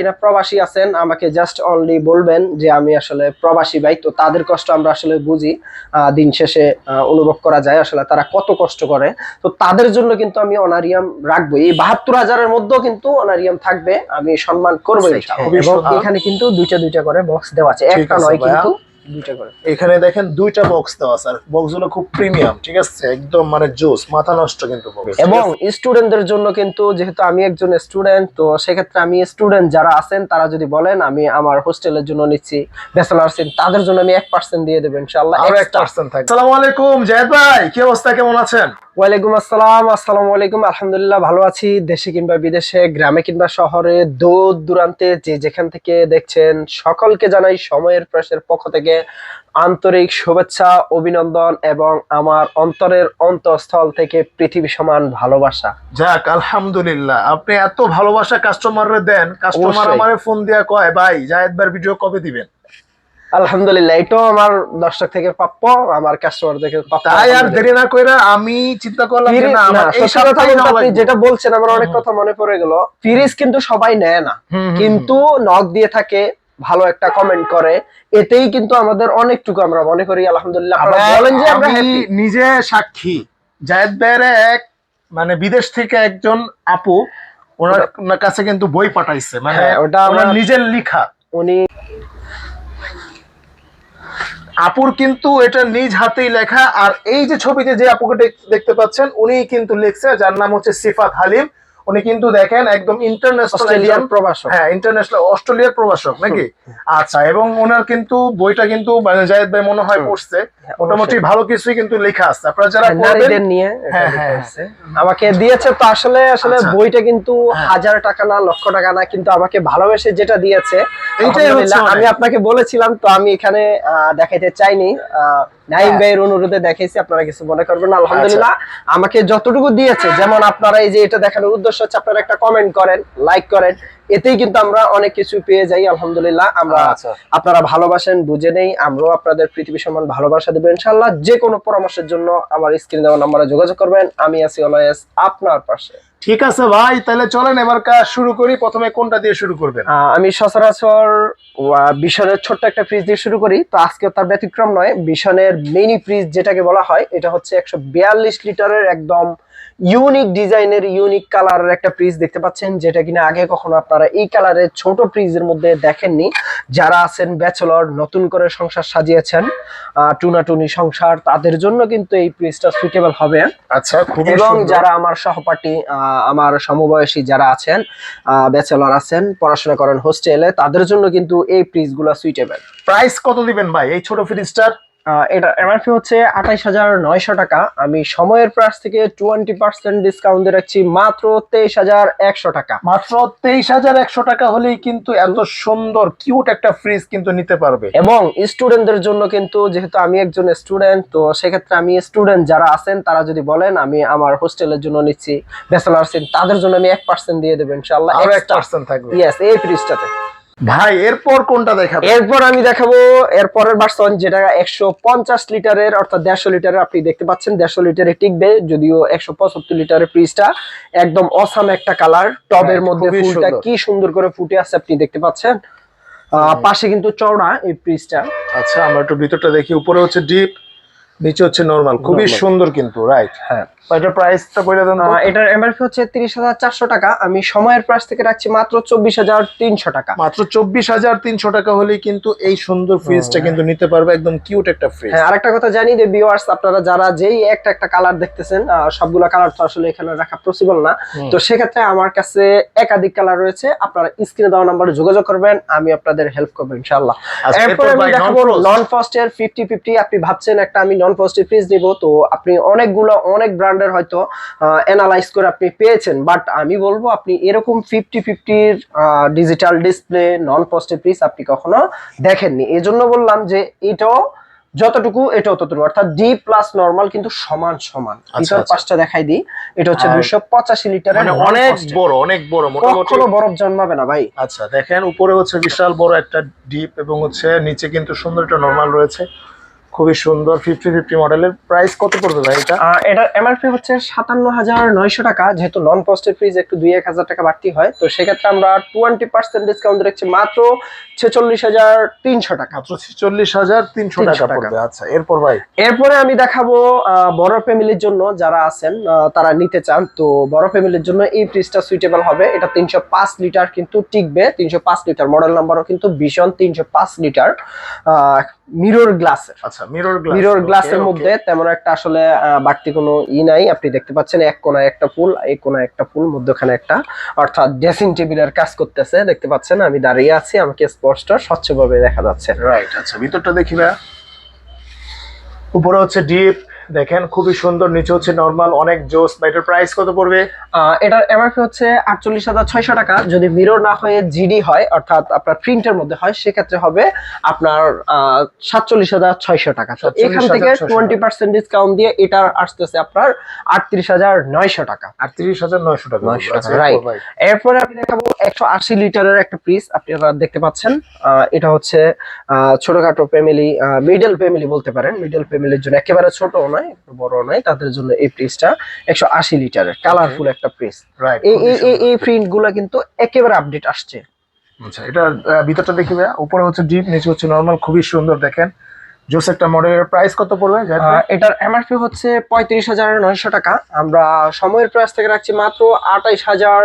কিনা প্রবাসী আছেন আমাকে জাস্ট অনলি বলবেন যে আমি আসলে প্রবাসী ভাই তো তাদের কষ্ট আমরা আসলে বুঝি দিন শেষে অনুভব করা যায় আসলে তারা কত কষ্ট করে। তো তাদের জন্য কিন্তু আমি অনারিয়াম রাখব। এই বাহাত্তর হাজারের মধ্যেও কিন্তু অনারিয়াম থাকবে আমি সম্মান করব আচ্ছা, এবং এখানে কিন্তু দুইটা দুইটা করে বক্স দেওয়া আছে। একটা নয় কিন্তু দুইটা করে। এখানে দেখেন দুইটা বক্স দেওয়া আছে আর বক্সগুলো খুব প্রিমিয়াম ঠিক আছে? একদম মানে জোস মাথা নষ্ট কিন্তু এবং স্টুডেন্টদের জন্য কিন্তু যেহেতু আমি একজন স্টুডেন্ট তো সেক্ষেত্রে আমি স্টুডেন্ট যারা আছেন তারা যদি বলেন আমি আমার হোস্টেলের জন্য নিচ্ছি ব্যাচেলার তাদের জন্য আমি এক পার্সেন্ট দিয়ে আরও এক পার্সেন্ট থাকবে। আসসালামু আলাইকুম জায়েদ ভাই কি অবস্থা কেমন আছেন? ওয়ালাইকুম আসসালাম আসসালামু আলাইকুম আলহামদুলিল্লাহ ভালো আছি দেশে কিংবা বিদেশে গ্রামে কিংবা শহরে দূর দূরান্তে যে যেখান থেকে দেখছেন সকলকে জানাই সময়ের প্রেসের পক্ষ থেকে আন্তরিক শুভেচ্ছা অভিনন্দন এবং আমার অন্তরের অন্তঃস্থল থেকে পৃথিবী সমান ভালোবাসা। যাক আলহামদুলিল্লাহ। আপনি এত ভালোবাসা কাস্টমাররে দেন কাস্টমার। আমারে ফোন দিয়া কয় ভাই জায়েদ ভাইয়ের ভিডিও কবে দিবেন? আলহামদুলিল্লাহ এটাও আমার দর্শক থেকে প্রাপ্য আমার কাস্টমার থেকে তাই আর দেরি না কইরা আমি চিন্তা করলাম যে না আমার এই আপনি যেটা বলছেন আমার অনেক কথা মনে পড়ে গেল। ফিরিজ কিন্তু সবাই নেয় না। কিন্তু নক দিয়ে থাকে ভালো একটা কমেন্ট করে। এতেই কিন্তু আমাদের অনেকটুকু আমরা মনে করি আলহামদুলিল্লাহ বলেন যে আমরা নিজে সাক্ষী। জায়েদ ভাইয়ের এক মানে বিদেশ থেকে একজন আপু ওনার কাছে কিন্তু বই পাঠাইছে মানে হ্যাঁ, ওটা আমার- নিজের লেখা। উনি আপুর কিন্তু এটা নিজ হাতেই লেখা আর এই যে ছবিতে যে আপুকে দেখতে পাচ্ছেন উনি কিন্তু লিখছে যার নাম হচ্ছে সিফাত হালিম। উনি কিন্তু দেখেন একদম ইন্টারন্যাশনাল প্রবাসক হ্যাঁ ইন্টারন্যাশনাল অস্ট্রেলিয়ার প্রবাসক নাকি? আচ্ছা এবং ওনার কিন্তু বইটা কিন্তু মানে জায়েদ ভাই মনে হয় পড়ছে। হ্যাঁ, মোটামুটি ভালো কিছুই কিন্তু লেখা আছে। আপনারা যারা হ্যাঁ, পড়বেন নিয়ে হ্যাঁ, হ্যাঁ, আমাকে দিয়েছে তো আসলে আসলে আচ্ছা। বইটা কিন্তু হ্যাঁ। হাজার টাকা না লক্ষ টাকা না কিন্তু আমাকে ভালোবেসে যেটা দিয়েছে এইটাই হচ্ছে আমি আপনাকে বলেছিলাম তো আমি এখানে দেখাইতে চাইনি। আহ, নাইম হ্যাঁ। ভাইয়ের অনুরোধে দেখাইছি আপনারা কিছু মনে করবেন আলহামদুলিল্লাহ আমাকে যতটুকু দিয়েছে যেমন আপনারা এই যে এটা দেখানোর উদ্দেশ্য হচ্ছে আপনারা একটা কমেন্ট করেন লাইক করেন। এতেই কিন্তু আমরা অনেক কিছু পেয়ে যাই আলহামদুলিল্লাহ। আমরা আচ্ছা। আপনারা ভালোবাসেন বুঝে নেই আমরাও আপনাদের পৃথিবী সমান ভালোবাসা দেবো ইনশাল্লাহ যে কোনো পরামর্শের জন্য আমার স্ক্রিন দেওয়া নাম্বারে যোগাযোগ করবেন। আমি আছি অলয়েস আপনার পাশে। ঠিক আছে ভাই, তাহলে চলেন, এবার কাজ শুরু করি। প্রথমে কোনটা দিয়ে শুরু করবেন? আমি সচরাচর বিশনের ছোট্ট একটা ফ্রিজ দিয়ে শুরু করি। তো আজকে তার ব্যতিক্রম নয় বিশনের মিনি ফ্রিজ যেটাকে বলা হয়, এটা হচ্ছে একশো বিয়াল্লিশ লিটারের একদম ইউনিক ডিজাইনের ইউনিক কালারের একটা ফ্রিজ দেখতে পাচ্ছেন যেটা কিনা আগে কখনো আপনারা এই কালারের ছোট ফ্রিজের মধ্যে দেখেননি। যারা আছেন ব্যাচেলর নতুন করে সংসার সাজিয়েছেন টুনাটুনি সংসার তাদের জন্য কিন্তু এই ফ্রিজটা সুইটেবল হবে। আচ্ছা এবং যারা আমার সহপাঠী আমার সমবয়সী যারা আছেন ব্যাচেলর আছেন পড়াশোনা করেন হোস্টেলে তাদের জন্য কিন্তু এই ফ্রিজগুলা সুইটেবল প্রাইস কত দিবেন ভাই? এই ছোট ফ্রিজটার এটা এমআরপি হচ্ছে আঠাইশ হাজার নয়শো টাকা। আমি সময়ের প্রাইস থেকে টোয়েন্টি পার্সেন্ট ডিসকাউন্ট দিয়ে রাখছি মাত্র তেইশ হাজার একশো টাকা। মাত্র তেইশ হাজার একশো টাকা হলেই কিন্তু এত সুন্দর কিউট একটা ফ্রিজ কিন্তু নিতে পারবে। এবং স্টুডেন্টদের জন্য কিন্তু যেহেতু আমি একজন স্টুডেন্ট তো সেক্ষেত্রে আমি স্টুডেন্ট যারা আছেন তারা যদি বলেন আমি আমার হোস্টেলের জন্য নিচ্ছি ব্যাচেলার তাদের জন্য আমি এক পার্সেন্ট দিয়ে দেবো ইনশাল্লাহ এক পার্সেন্ট থাকবে। ইয়েস এই ফ্রিজটাতে ভাই এরপর কোনটা দেখাবো? এরপর আমি দেখাবো এর পরের ভার্সন যেটা একশো পঞ্চাশ লিটারের অর্থাৎ দেড়শো লিটারের আপনি দেখতে পাচ্ছেন দেড়শো লিটারে টিকবে যদিও একশো পঁচাত্তর লিটারের ফ্রিজটা একদম অসাম একটা কালার টবের মধ্যে ফুলটা কি সুন্দর করে ফুটে আছে আপনি দেখতে পাচ্ছেন। আহ, পাশে কিন্তু চওড়া এই ফ্রিজটা আচ্ছা আমরা একটু ভিতরটা দেখি উপরে হচ্ছে ডিপ নিচে হচ্ছে নরমাল খুবই সুন্দর কিন্তু রাইট হ্যাঁ। এটার প্রাইসটা বলে দেন এটার এমআরপি হচ্ছে তিরিশ হাজার চারশো টাকা। আমি সময়ের প্রাইস থেকে রাখছি মাত্র চব্বিশ হাজার তিনশো টাকা। মাত্র চব্বিশ হাজার তিনশো টাকা হলেই কিন্তু এই সুন্দর ফ্রিজটা কিন্তু নিতে পারবে একদম কিউট একটা ফ্রিজ হ্যাঁ আরেকটা কথা জানি যে ভিউয়ার্স আপনারা যারা যেই একটা একটা কালার দেখতেছেন সবগুলা কালার তো আসলে এখানে রাখা পসিবল না। তো সেক্ষেত্রে আমার কাছে একাধিক কালার রয়েছে। আপনারা স্ক্রিনে দেওয়া নাম্বারে যোগাযোগ করবেন আমি আপনাদের হেল্প করব ইনশাআল্লাহ। আচ্ছা, এরপর আমি দেখাবো। নন ফস্টের ফিফটি ফিফটি আপনি ভাবছেন একটা আমি নন ফস্টের ফ্রিজ নিব তো আপনি অনেকগুলো অনেক ব্র্যান্ডের হয়তো অ্যানালাইজ করে আপনি পেয়েছেন। বাট আমি বলব আপনি এরকম ফিফটি ফিফটির ডিজিটাল ডিসপ্লে নন ফস্টের ফ্রিজ আপনি কখনো দেখেননি। এই জন্য বললাম যে এটাও যতটুকু এটাও ততটুকু। অর্থাৎ ডি প্লাস নর্মাল কিন্তু সমান সমান। ভিতর আচ্ছা। পাঁচটা দেখাই দিই। এটা হচ্ছে দুশো পঁচাশি লিটারের মানে অনেক বড় অনেক বড় মোটামুটি কখনো বরফ জন্মাবে না ভাই। আচ্ছা দেখেন উপরে হচ্ছে বিশাল বড় একটা ডিপ এবং হচ্ছে নিচে কিন্তু সুন্দর একটা নরমাল রয়েছে। খুবই সুন্দর ফিফটি ফিফটি মডেলের প্রাইস কত পড়বে ভাই এটা? এটার এমআরপি হচ্ছে সাতান্ন হাজার নয়শো টাকা যেহেতু নন পোস্টের ফ্রিজ একটু দুই এক হাজার টাকা বাড়তি হয় তো সেক্ষেত্রে আমরা টোয়েন্টি পার্সেন্ট ডিসকাউন্ট রাখছি মাত্র ছেচল্লিশ হাজার তিনশো টাকা। মাত্র চল্লিশ হাজার তিনশো টাকা। পড়বে আচ্ছা এরপর ভাই? এরপরে আমি দেখাবো বড় ফ্যামিলির জন্য যারা আছেন তারা নিতে চান তো বড় ফ্যামিলির জন্য এই ফ্রিজটা সুইটেবল হবে। এটা তিনশো পাঁচ লিটার কিন্তু টিকবে তিনশো পাঁচ লিটার মডেল নাম্বারও কিন্তু ভীষণ তিনশো পাঁচ লিটার মিরর গ্লাসের আচ্ছা মিরর গ্লাস মিরর গ্লাসের মধ্যে তেমন একটা আসলে বাড়তি কোনো ই নাই। আপনি দেখতে পাচ্ছেন এক কোনায় একটা ফুল এই কোনায় একটা ফুল মধ্যখানে একটা অর্থাৎ ড্রেসিং টেবিলের কাজ করতেছে। দেখতে পাচ্ছেন আমি দাঁড়িয়ে আছি আমাকে স্পষ্ট স্বচ্ছভাবে দেখা যাচ্ছে। রাইট আচ্ছা ভিতরটা দেখি না। উপরে হচ্ছে ডিপ দেখেন খুবই সুন্দর নিচে হচ্ছে নরমাল অনেক জোস। বা এটার প্রাইস কত পড়বে? এটার এমআরপি হচ্ছে আটচল্লিশ হাজার ছয়শো টাকা। যদি মিরর না হয়ে জিডি হয় অর্থাৎ আপনার প্রিন্টের মধ্যে হয় সেক্ষেত্রে হবে আপনার সাতচল্লিশ হাজার ছয়শো টাকা। এখান থেকে টোয়েন্টি পার্সেন্ট ডিসকাউন্ট দিয়ে এটার আসতেছে আপনার আটত্রিশ হাজার নয়শো টাকা। আটত্রিশ হাজার নয়শো টাকা। 900 আচ্ছা, টাকা, এরপর right. ভাই। এরপরে আমি দেখাবো একশো আশি লিটারের একটা পিস আপনারা দেখতে পাচ্ছেন। এটা হচ্ছে আহ, ছোটখাটো ফ্যামিলি মিডল ফ্যামিলি বলতে পারেন। মিডল ফ্যামিলির জন্য একেবারে ছোট নয় বড় নয় তাদের জন্য এই ফ্রিজটা একশো আশি লিটারের কালারফুল একটা Right, এই প্রিন্টগুলা কিন্তু একেবারে আপডেট আসছে। আচ্ছা এটা ভিতরটা দেখি ভাইয়া উপরে হচ্ছে ডিপ নিচে হচ্ছে নরমাল খুবই সুন্দর দেখেন। জোস একটা মডেলের প্রাইস কত পড়বে এটার এমআরপি হচ্ছে পঁয়ত্রিশ হাজার নয়শো টাকা। আমরা সময়ের প্রাইস থেকে রাখছি মাত্র আঠাইশ হাজার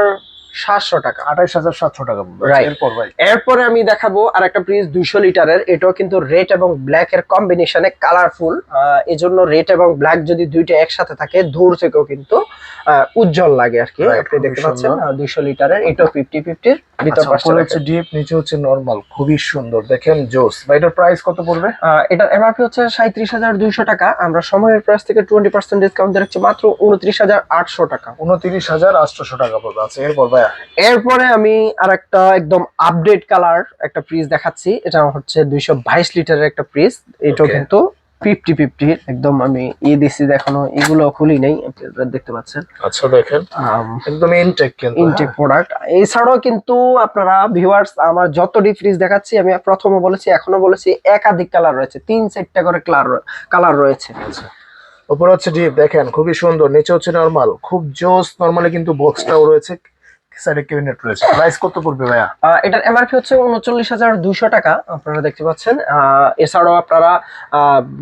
সাতশো টাকা। আঠাইশ হাজার সাতশো টাকা. এরপর ভাই? এরপরে আমি দেখাবো আর একটা ফ্রিজ দুইশো লিটারের। এটাও কিন্তু রেড এবং ব্ল্যাক এর কম্বিনেশনে কালারফুল এই জন্য রেড এবং ব্ল্যাক যদি দুইটা একসাথে থাকে দূর থেকেও কিন্তু উজ্জ্বল লাগে আর কি। আপনি দেখতে পাচ্ছেন। দুইশো লিটারের। এটাও ফিফটি ফিফটির ভিতর আচ্ছা, দেখেন। হচ্ছে ডিপ নিচে হচ্ছে নরমাল খুবই সুন্দর। দেখেন জোস। বা এটার প্রাইস কত পড়বে? এটার এমআরপি হচ্ছে সাঁত্রিশ হাজার দুইশো টাকা। আমরা সময়ের প্রাইস থেকে টোয়েন্টি পার্সেন্ট ডিসকাউন্ট রাখছি মাত্র উনত্রিশ হাজার আটশো টাকা। উনত্রিশ হাজার আটশোশো টাকা পড়বে। আচ্ছা এরপর ভাইয়া এরপরে আমি আর একটা একদম আপডেট কালার একটা ফ্রিজ দেখাচ্ছি। এটা হচ্ছে দুইশো বাইশ লিটারের একটা ফ্রিজ এটাও কিন্তু ফিফটি ফিফটি একদম আমি ই দিছি দেখানো এগুলো খুলি নেই আপনারা দেখতে পাচ্ছেন। আচ্ছা দেখেন। একদম ইনটেক কিন্তু ইনটেক প্রোডাক্ট এছাড়াও কিন্তু আপনারা ভিউয়ার্স আমার যতটি ফ্রিজ দেখাচ্ছি আমি প্রথমে বলেছি এখনও বলেছি একাধিক কালার রয়েছে তিন চারটা করে কালার কালার রয়েছে। হ্যাঁ। আচ্ছা। উপরে হচ্ছে ডিপ দেখেন খুবই সুন্দর নিচে হচ্ছে নরমাল খুব জোস নরমালি কিন্তু বক্সটাও রয়েছে। সাইডে ক্যাবিনেট রয়েছে। প্রাইস কত পড়বে ভাইয়া? এটার এমআরপি হচ্ছে উনচল্লিশ হাজার টাকা আপনারা দেখতে পাচ্ছেন। এছাড়াও আপনারা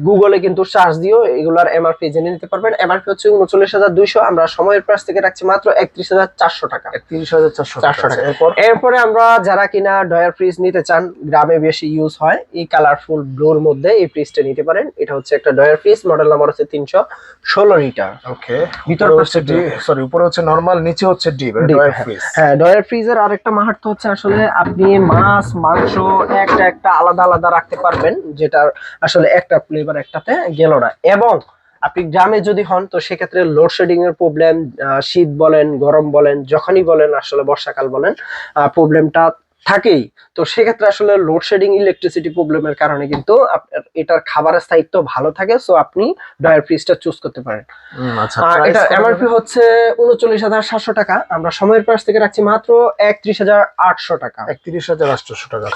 গুগলে কিন্তু সার্চ দিয়েও এগুলার এমআরপি জেনে নিতে পারবেন। এমআরপি হচ্ছে উনচল্লিশ হাজার দুইশো আমরা সময়ের প্রাইস থেকে রাখছি মাত্র একত্রিশ হাজার চারশো টাকা। একত্রিশ হাজার চারশো 400 টাকা। এরপর? আমরা যারা কিনা ডয়ার ফ্রিজ নিতে চান গ্রামে বেশি ইউজ হয় এই কালারফুল ব্লুর মধ্যে এই ফ্রিজটা নিতে পারেন। এটা হচ্ছে একটা ডয়ার ফ্রিজ মডেল নাম্বার হচ্ছে তিনশো ষোলো লিটার। ওকে ভিতরে হচ্ছে সরি উপরে হচ্ছে নরমাল নিচে হচ্ছে ডিপ Deep, ডয়ার। ফ্রিজ হ্যাঁ ডয়ার ফ্রিজের আরেকটা মাহাত্ম হচ্ছে আসলে আপনি মাছ, মাংস একটা একটা আলাদা আলাদা রাখতে পারবেন যেটা আসলে একটা ফ্লেভার একটাতে গেল না। এবং আপনি গ্রামে যদি হন, তো সেক্ষেত্রে লোডশেডিং এর প্রবলেম শীত বলেন, গরম বলেন, যখনই বলেন, আসলে বর্ষাকাল বলেন প্রবলেমটা থাকেই। তো সেক্ষেত্রে আসলে লোডশেডিং ইলেকট্রিসিটি প্রবলেমের কারণে কিন্তু আপনার এটার খাবারের স্থায়িত্ব ভালো থাকে সো আপনি ডয়ার ফ্রিজটা চুজ করতে পারেন। আচ্ছা এটা এমআরপি হচ্ছে উনচল্লিশ হাজার সাতশো টাকা। আমরা সময়ের পাশ থেকে রাখছি মাত্র একত্রিশ হাজার আটশো টাকা। একত্রিশ হাজার আটশো টাকা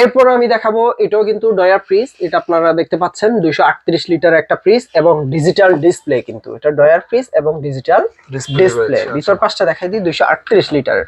এরপর? আমি দেখাবো এটাও কিন্তু ডয়ার ফ্রিজ এটা আপনারা দেখতে পাচ্ছেন দুইশো আটত্রিশ লিটার একটা ফ্রিজ এবং ডিজিটাল ডিসপ্লে কিন্তু। এটা ডয়ার ফ্রিজ এবং ডিজিটাল ডিসপ্লে ডিসপ্লে ভিতর পাশটা দেখাই দিই দুইশো আটত্রিশ লিটার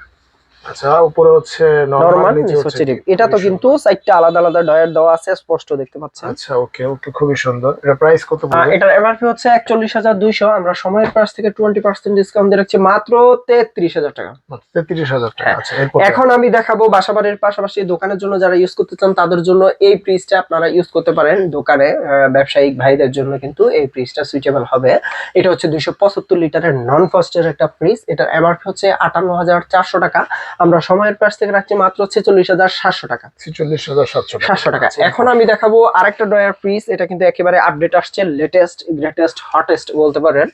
আচ্ছা উপরে হচ্ছে নরমাল নিচে হচ্ছে হচ্ছে ডিপ। এটা তো খুবই কিন্তু চারটা আলাদা আলাদা ডয়ার দেওয়া আছে স্পষ্ট দেখতে পাচ্ছেন। সুন্দর। আচ্ছা ওকে ওকে খুবই সুন্দর। এটা প্রাইস কত পড়বে? এটার এমআরপি হচ্ছে একচল্লিশ হাজার দুইশো। আমরা সময়ের প্রাইস থেকে টোয়েন্টি পার্সেন্ট ডিসকাউন্ট দিয়ে রাখছি মাত্র তেত্রিশ হাজার টাকা। তেত্রিশ হাজার টাকা। হ্যাঁ। আচ্ছা এখন আমি দেখাবো বাসাবাড়ির পাশাপাশি দোকানের জন্য যারা ইউজ করতে চান তাদের জন্য এই ফ্রিজটা আপনারা ইউজ করতে পারেন দোকানে ব্যবসায়িক ভাইদের জন্য কিন্তু এই ফ্রিজটা সুইটেবল হবে। এটা হচ্ছে দুইশো পঁচাত্তর লিটারের নন ফাস্টের একটা ফ্রিজ এটার এমআরপি হচ্ছে আটান্ন হাজার চারশো টাকা। আমরা সময়ের প্রাইস থেকে রাখছি মাত্র ছেচল্লিশ হাজার সাতশো টাকা। ছেচল্লিশ হাজার সাতশো সাতশো টাকা। আচ্ছা, এখন আমি দেখাবো আরেকটা ডয়ার ফ্রিজ এটা কিন্তু একেবারে আপডেট আসছে লেটেস্ট গ্রেটেস্ট হটেস্ট বলতে পারেন।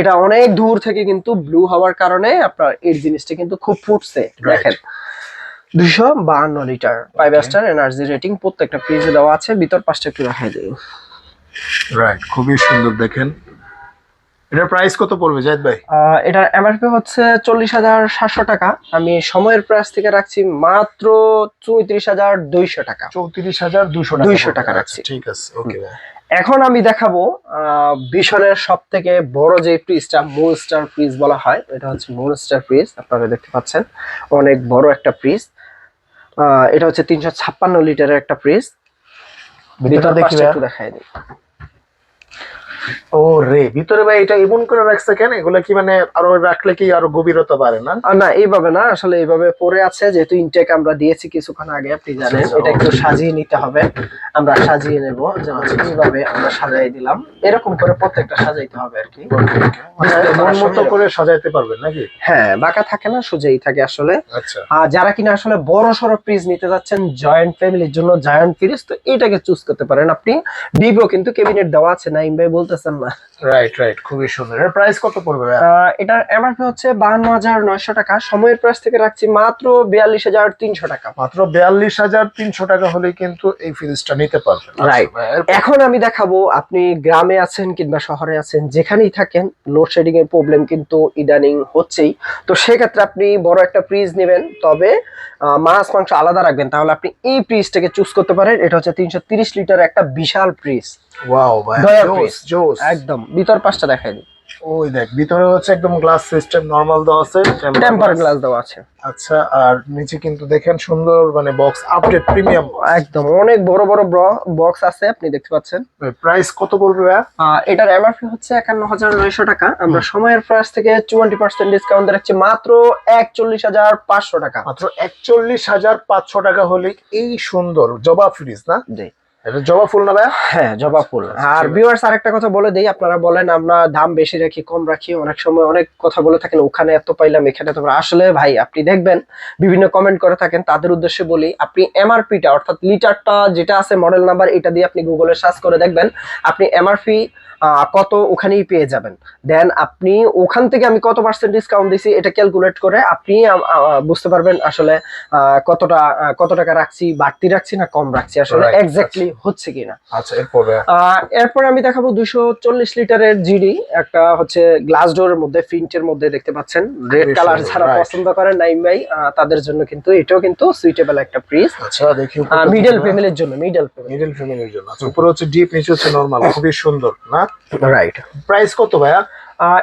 এটা অনেক দূর থেকে কিন্তু ব্লু হওয়ার কারণে আপনার এই জিনিসটা কিন্তু খুব ফুটছে। দেখেন দুশো বাহান্ন litre five star energy rating প্রত্যেকটা ফ্রিজে দেওয়া আছে ভিতর পাঁচটা একটু রাখাই দিই। রাইট খুবই সুন্দর দেখেন। এটার প্রাইস কত পড়বে জাহিদ ভাই? এটার এমআরপি হচ্ছে চল্লিশ হাজার সাতশো টাকা। আমি সময়ের প্রাইস থেকে রাখছি মাত্র চৌত্রিশ হাজার দুইশো টাকা। চৌত্রিশ হাজার দুশো 200 টাকা রাখছি। ঠিক আছে ওকে ভাই। এখন আমি দেখাবো বিশনের সব থেকে বড় যে ফ্রিজটা মোনস্টার ফ্রিজ বলা হয় এটা হচ্ছে মোনস্টার ফ্রিজ আপনারা দেখতে পাচ্ছেন। অনেক বড় একটা ফ্রিজ এটা হচ্ছে তিনশো ছাপ্পান্ন লিটারের একটা ফ্রিজ ভিতরটা দেখি দেখাই দিই। ও রে ভিতরে ভাই এটা এমন করে রাখছে কেন? এগুলো কি মানে আরও রাখলে কি আরও গভীরতা না? না এইভাবে না আসলে এইভাবে পড়ে আছে যেহেতু ইনটেক আমরা দিয়েছি কিছুক্ষণ আগে আপনি জানেন আচ্ছা, এটা একটু সাজিয়ে নিতে হবে। আমরা সাজিয়ে নেব যেমন এইভাবে আমরা সাজিয়ে দিলাম। এরকম করে প্রত্যেকটা সাজাইতে হবে আর কি। মানে মন মতো করে সাজাইতে পারবেন নাকি? হ্যাঁ বাঁকা থাকে না সোজাই থাকে আসলে। আচ্ছা। আর যারা কিনা আসলে বড় সড়ো ফ্রিজ নিতে যাচ্ছেন জয়েন্ট ফ্যামিলির জন্য জয়েন্ট ফ্রিজ তো এটাকে চুজ করতে পারেন আপনি। ডিপো কিন্তু ক্যাবিনেট দেওয়া আছে নাইম ভাই বলতেছেন না। রাইট রাইট খুবই সুন্দর। এর প্রাইস কত পড়বে এটার এমআরপি হচ্ছে বাহান্ন হাজার নয়শো টাকা। সময়ের প্রাইস থেকে রাখছি মাত্র বিয়াল্লিশ হাজার তিনশো টাকা। মাত্র বিয়াল্লিশ হাজার তিনশো টাকা হলে কিন্তু এই ফ্রিজটা নিতে পারবেন। Right. আচ্ছা, এখন আমি দেখাবো আপনি গ্রামে আছেন কিংবা শহরে আছেন যেখানেই থাকেন লোডশেডিং এর প্রবলেম কিন্তু ইদানিং হচ্ছেই। তো সেক্ষেত্রে আপনি বড় একটা ফ্রিজ নেবেন তবে মাছ মাংস আলাদা রাখবেন। তাহলে আপনি এই ফ্রিজটাকে চুজ করতে পারেন। এটা হচ্ছে তিনশো তিরিশ লিটার একটা বিশাল ফ্রিজ ওয়াও ভাই জোস জোস একদম ভিতর পাশটা দেখাই দিই। ওই দেখ ভিতরে হচ্ছে একদম গ্লাস সিস্টেম নরমাল দেওয়া আছে টেম্পার গ্লাস দেওয়া আছে। আচ্ছা আর নিচে কিন্তু দেখেন সুন্দর মানে বক্স আপডেট প্রিমিয়াম একদম অনেক বড় বড় বক্স আছে আপনি দেখতে পাচ্ছেন। প্রাইস কত পড়বে এটার এমআরপি হচ্ছে একান্ন হাজার নয়শো টাকা। আমরা সময়ের প্রাইস থেকে টোয়েন্টি পার্সেন্ট ডিসকাউন্ট রাখছি মাত্র একচল্লিশ হাজার পাঁচশো টাকা। মাত্র একচল্লিশ হাজার পাঁচশো টাকা হলে এই সুন্দর জবা ফ্রিজ না? জি। এটা জবা ফুল না ভাইয়া? হ্যাঁ জবা ফুল। আর ভিউয়ার্স আরেকটা কথা বলে দেই আপনারা বলেন আমরা দাম বেশি রাখি কম রাখি অনেক সময় অনেক কথা বলে থাকেন ওখানে এত পাইলাম এখানে তো আসলে ভাই আপনি দেখবেন বিভিন্ন কমেন্ট করে থাকেন তাদের উদ্দেশ্যে বলি আপনি এমআরপিটা অর্থাৎ লিটারটা যেটা আছে মডেল নাম্বার এটা দিয়ে আপনি গুগলে সার্চ করে দেখবেন আপনি এমআরপি কত ওখানেই পেয়ে যাবেন। দেন আপনি ওখান থেকে আমি কত পার্সেন্ট ডিসকাউন্ট দিছি এটা ক্যালকুলেট করে আপনি বুঝতে পারবেন আসলে কতটা কত টাকা রাখছি বাড়তি রাখছি না কম রাখছি আসলে. এক্স্যাক্টলি হচ্ছে কিনা। আচ্ছা এরপর? এরপর আমি দেখাবো দুশো চল্লিশ লিটারের জিডি একটা হচ্ছে গ্লাস ডোরের মধ্যে ফিন্টের মধ্যে দেখতে পাচ্ছেন। রেড কালার যারা পছন্দ করেন নাইম ভাই তাদের জন্য কিন্তু এটাও কিন্তু সুইটেবল একটা ফ্রিজ আচ্ছা দেখি মিডল ফ্যামিলির জন্য মিডল মিডল ফ্যামিলির জন্য। আচ্ছা উপরে হচ্ছে ডিপ নিচে হচ্ছে নরমাল খুবই সুন্দর না? রাইট প্রাইস কত ভাইয়া?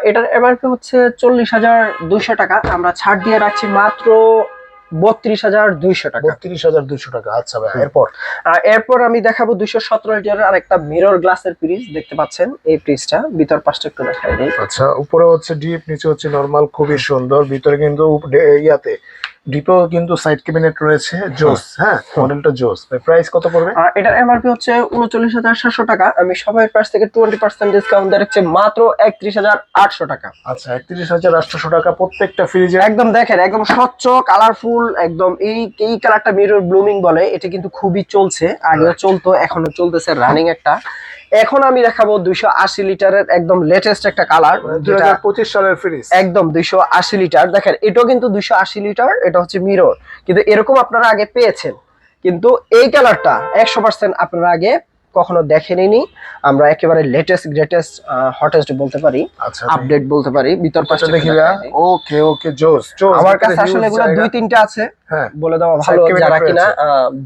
এটার এমআরপি হচ্ছে চল্লিশ হাজার দুইশো টাকা। আমরা ছাড় দিয়ে রাখছি মাত্র বত্রিশ হাজার দুইশো টাকা। বত্রিশ হাজার দুশো টাকা। আচ্ছা ভাইয়া এরপর? এরপর আমি দেখাবো দুইশো সতেরো লিটারের আর একটা মিরর গ্লাসের ফ্রিজ দেখতে পাচ্ছেন। এই ফ্রিজটা ভিতর পাশটা একটু দেখাই আচ্ছা উপরে হচ্ছে ডিপ নিচে হচ্ছে নরমাল খুবই সুন্দর। ভিতরে কিন্তু উপ- ইয়াতে ডিপেও কিন্তু সাইড ক্যাবিনেট রয়েছে জোস হ্যাঁ। মডেলটা জোস প্রাইস কত পড়বে? এটার এমআরপি হচ্ছে উনচল্লিশ হাজার সাতশো টাকা। আমি সবাই পাশ থেকে টোয়েন্টি পার্সেন্ট ডিসকাউন্ট দিচ্ছি মাত্র একত্রিশ হাজার আটশো টাকা। আচ্ছা একত্রিশ হাজার আটশো টাকা প্রত্যেকটা ফ্রিজে একদম দেখেন একদম স্বচ্ছ কালারফুল একদম এই এই কালারটা মিরর ব্লুমিং বলে। এটা কিন্তু খুবই চলছে। আগেও চলতো এখনও চলতেছে রানিং একটা। এখন আমি দেখাবো দুইশো আশি লিটারের একদম লেটেস্ট একটা কালার পঁচিশ সালের ফ্রিজ একদম দুইশো আশি লিটার। দেখেন এটাও কিন্তু দুইশো আশি লিটার এটা হচ্ছে মিরর কিন্তু এরকম আপনারা আগে পেয়েছেন। কিন্তু এই কালারটা একশো পার্সেন্ট আপনারা আগে কখনো দেখেনি আমরা একেবারে লেটেস্ট গ্রেটেস্ট হটেস্ট বলতে পারি। আচ্ছা আপডেট বলতে পারি ভিতর পাশে দেখি ওকে ওকে জোস আমার কাছে আসলে এগুলো দুই তিনটা আছে। হ্যাঁ। বলে দেওয়া ভালো যারা কিনা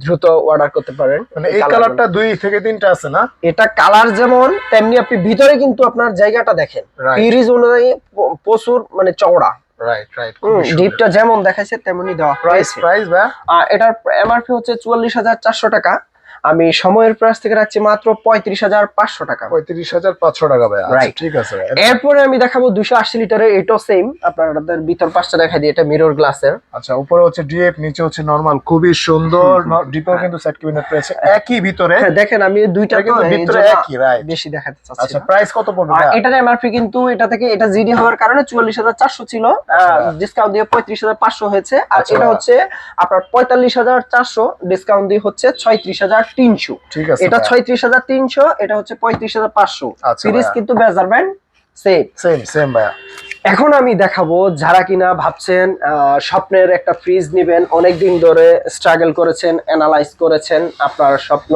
দ্রুত অর্ডার করতে পারেন। মানে এই কালারটা দুই থেকে তিনটা আছে না? এটা কালার যেমন তেমনি আপনি ভিতরে কিন্তু আপনার জায়গাটা দেখেন. পিরিজ অনুযায়ী প্রচুর মানে চওড়া। রাইট রাইট ডিপটা যেমন দেখাইছে তেমনি দেওয়া প্রাইস প্রাইস এটার এমআরপি হচ্ছে চুয়াল্লিশ হাজার চারশো টাকা। আমি সময়ের প্রাইস থেকে রাখছি মাত্র পঁয়ত্রিশ হাজার পাঁচশো টাকা। পঁয়ত্রিশ হাজার পাঁচশো টাকা ভাই আচ্ছা, ঠিক আছে এরপরে আমি দেখাবো দুশো আশি লিটারের এটাও সেম। আপনাদের ভিতর পাঁচটা দেখা দিই এটা মিরর গ্লাসের আচ্ছা উপরে হচ্ছে ডিএফ নিচে হচ্ছে নরমাল খুবই সুন্দর ডিপেও কিন্তু সেট ক্যাবিনেট রয়েছে একই ভিতরে। হ্যাঁ দেখেন আমি দুইটা কিন্তু ভিতরে একই, right. বেশি দেখাতে চাচ্ছি আচ্ছা প্রাইস কত পড়বে? এটার এমআরপি কিন্তু এটা থেকে এটা জিডি হওয়ার কারণে চুয়াল্লিশ হাজার চারশো ছিল। ডিসকাউন্ট দিয়ে পঁয়ত্রিশ হাজার পাঁচশো হয়েছে। আর আচ্ছা। এটা হচ্ছে আপনার পঁয়তাল্লিশ হাজার চারশো ডিসকাউন্ট দিয়ে হচ্ছে ছয়ত্রিশ হাজার তিনশো। ঠিক আছে এটা ছয়ত্রিশ হাজার তিনশো এটা হচ্ছে পঁয়ত্রিশ হাজার পাঁচশো। আচ্ছা সিরিজ কিন্তু মেজারমেন্ট সেম সেম সেম ভাইয়া। এখন আমি দেখাবো যারা কিনা ভাবছেন স্বপ্নের একটা ফ্রিজ নেবেন অনেকদিন ধরে স্ট্রাগল করেছেন অ্যানালাইজ করেছেন আপনার স্বপ্ন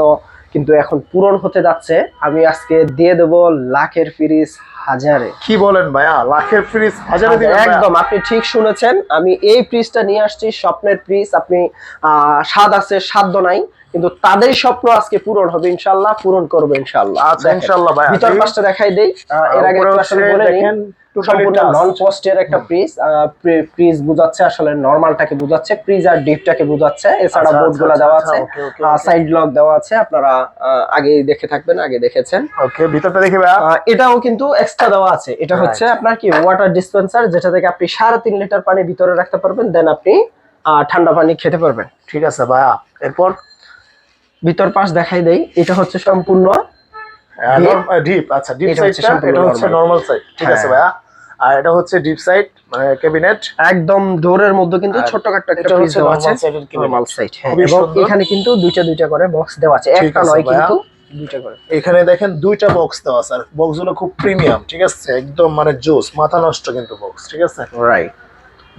কিন্তু এখন পূরণ হতে যাচ্ছে। আমি আজকে দিয়ে দেবো লাখের ফ্রিজ হাজারে। কি বলেন ভাইয়া? লাখের ফ্রিজ হাজারে একদম আপনি ঠিক শুনেছেন। আমি এই ফ্রিজটা নিয়ে আসছি স্বপ্নের ফ্রিজ আপনি আহ, স্বাদ আছে সাধ্য নাই। কিন্তু তাদের স্বপ্ন আজকে পূরণ হবে ইনশাল্লাহ পূরণ করবে ইনশাল্লাহ আচ্ছা দেখেন। ইনশাআল্লাহ ভাইয়া ভিতর পাশটা দেখাই দেই। এর আগে আসলে বলে totally সম্পূর্ণ। নন পোস্টের একটা ফ্রিজ ফ্রিজ বুঝাচ্ছে আসলে নরমালটাকে বুঝাচ্ছে ফ্রিজ আর ডিপটাকে বুঝাচ্ছে এছাড়া আচ্ছা, আচ্ছা, দেওয়া আচ্ছা, আছে. সাইড লক দেওয়া আছে আপনারা আগে দেখে থাকবেন আগে দেখেছেন। ওকে ভিতরটা দেখি এটাও কিন্তু এক্সট্রা দেওয়া আছে। এটা হচ্ছে আপনার কি ওয়াটার ডিসপেন্সার যেটা থেকে আপনি সাড়ে তিন লিটার পানি ভিতরে রাখতে পারবেন দেন আপনি আহ, ঠান্ডা পানি খেতে পারবেন। ঠিক আছে ভাইয়া। এরপর? ভিতর পাশ দেখাই দেই এটা হচ্ছে সম্পূর্ণ ডিপ আচ্ছা ডিপ সাইডটা এটা হচ্ছে নরমাল সাইড ঠিক আছে হ্যাঁ। ভাইয়া। আর এটা হচ্ছে ডিপ সাইড মানে ক্যাবিনেট একদম ডোরের মধ্যে কিন্তু ছোটখাটো একটা এটা হচ্ছে আছে। নরমাল সাইড হ্যাঁ এবং এখানে কিন্তু দুইটা দুইটা করে বক্স দেওয়া আছে। একটা নয় কিন্তু দুইটা করে। এখানে দেখেন দুইটা বক্স দেওয়া আছে। আর বক্স খুব প্রিমিয়াম ঠিক আছে? একদম মানে জোস মাথা নষ্ট কিন্তু বক্স ঠিক আছে? রাইট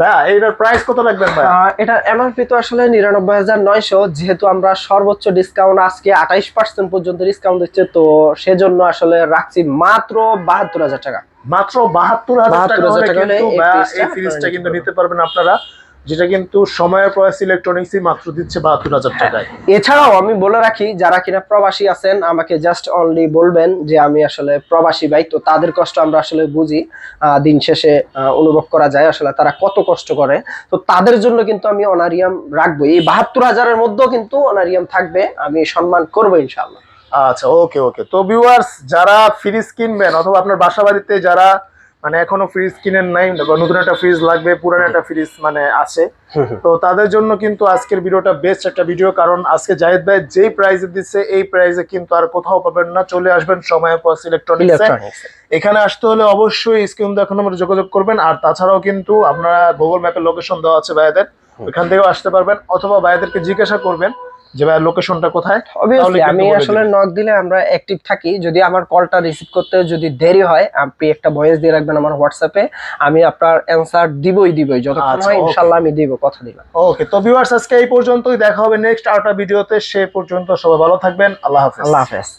ভাইয়া প্রাইস কত রাখবেন ভাই এটা এমআরপি তো আসলে নিরানব্বই হাজার নয়শো যেহেতু আমরা সর্বোচ্চ ডিসকাউন্ট আজকে আঠাইশ পার্সেন্ট পর্যন্ত ডিসকাউন্ট দিচ্ছে তো সেজন্য আসলে রাখছি মাত্র বাহাত্তর হাজার টাকা। মাত্র বাহাত্তর হাজার 72,000 টাকা হলে কিন্তু এই ফ্রিজটা নিতে পারবেন আপনারা। যেটা কিন্তু সময়ের প্রয়াস ইলেকট্রনিক্সই মাত্র দিচ্ছে বাহাত্তর হাজার। টাকায়। এছাড়াও আমি বলে রাখি যারা কিনা প্রবাসী আছেন আমাকে জাস্ট অনলি বলবেন যে আমি আসলে প্রবাসী ভাই তো তাদের কষ্ট আমরা আসলে বুঝি। দিন শেষে অনুভব করা যায় আসলে তারা কত কষ্ট করে। তো তাদের জন্য কিন্তু আমি অনারিয়াম রাখব। এই বাহাত্তর হাজারের মধ্যেও কিন্তু অনারিয়াম থাকবে আমি সম্মান করব ইনশাল্লাহ আচ্ছা ওকে ওকে তো ভিউয়ার্স যারা ফ্রিজ কিনবেন অথবা আপনার বাসা বাড়িতে যারা মানে এখনও ফ্রিজ কিনেন নাই বা নতুন একটা ফ্রিজ লাগবে পুরান একটা ফ্রিজ মানে আছে। তো তাদের জন্য কিন্তু আজকের ভিডিওটা বেস্ট একটা ভিডিও কারণ আজকে জাহিদ ভাই যেই প্রাইসে দিচ্ছে এই প্রাইসে কিন্তু আর কোথাও পাবেন না চলে আসবেন সময় পর ইলেকট্রনিক্স এখানে আসতে হলে অবশ্যই স্ক্রিন দেখার নম্বরে যোগাযোগ করবেন আর তাছাড়াও কিন্তু আপনারা গুগল ম্যাপের লোকেশন দেওয়া আছে ভাইয়াদের ওইখান থেকেও আসতে পারবেন অথবা ভাইয়াদেরকে জিজ্ঞাসা করবেন যে ভাই লোকেশনটা কোথায়? অবভিয়াসলি আমি আসলে নক দিলে আমরা অ্যাক্টিভ থাকি। যদি আমার কলটা রিসিভ করতে যদি দেরি হয় আপনি একটা ভয়েস দিয়ে রাখবেন আমার হোয়াটসঅ্যাপে আমি আপনার অ্যান্সার দিবই দিবই। যতক্ষণ আচ্ছা, হয় ইনশাআল্লাহ আমি দিব কথা দিলাম। ওকে তো ভিউয়ার্স আজকে এই পর্যন্তই। দেখা হবে নেক্সট আরেকটা ভিডিওতে সে পর্যন্ত সবাই ভালো থাকবেন। আল্লাহ হাফেজ। আল্লাহ হাফেজ।